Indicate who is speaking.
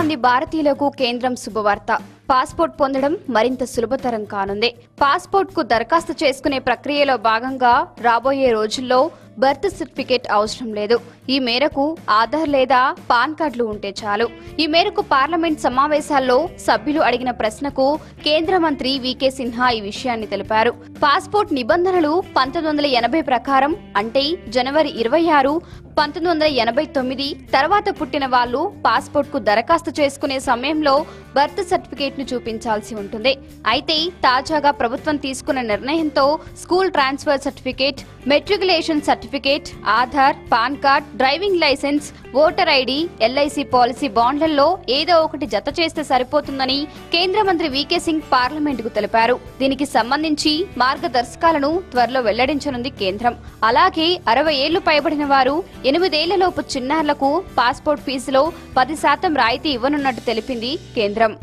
Speaker 1: మంది భారతీయులకు కేంద్రం శుభవార్త. పాస్పోర్ట్ పొందడం మరింత సులభతరం కానుంది. పాస్పోర్ట్కు దరఖాస్తు చేసుకునే ప్రక్రియలో భాగంగా రాబోయే రోజుల్లో బర్త్ సర్టిఫికేట్ అవసరం లేదు. ఈ మేరకు ఆధార్ లేదా పాన్ కార్డులు ఉంటే చాలు. ఈ మేరకు పార్లమెంట్ సమావేశాల్లో సభ్యులు అడిగిన ప్రశ్నకు కేంద్ర మంత్రి వికే సిన్హా ఈ విషయాన్ని తెలిపారు. పాస్పోర్ట్ నిబంధనలు పంతొమ్మిది వందల ఎనభై ప్రకారం అంటే జనవరి ఇరవై ఆరు పంతొమ్మిది వందల ఎనభై తొమ్మిది తర్వాత పుట్టిన వాళ్ళు పాస్పోర్ట్కు దరఖాస్తు చేసుకునే సమయంలో బర్త్ సర్టిఫికేట్ను చూపించాల్సి ఉంటుంది. అయితే తాజాగా ప్రభుత్వం తీసుకున్న నిర్ణయంతో school transfer certificate matriculation certificate Aadhaar PAN card driving licence voter ID LIC policy బాండ్లలో ఏదో ఒకటి జత చేస్తే సరిపోతుందని కేంద్ర మంత్రి వికే సింగ్ పార్లమెంట్కు తెలిపారు. దీనికి సంబంధించి మార్గదర్శకాలను త్వరలో వెల్లడించనుంది కేంద్రం. అలాగే అరవై ఏళ్ళు పైబడిన వారు ఎనిమిదేళ్ళలోపు చిన్నారులకు పాస్పోర్ట్ ఫీజులో పది శాతం రాయితీ ఇవ్వనున్నట్టు తెలిపింది కేంద్రం.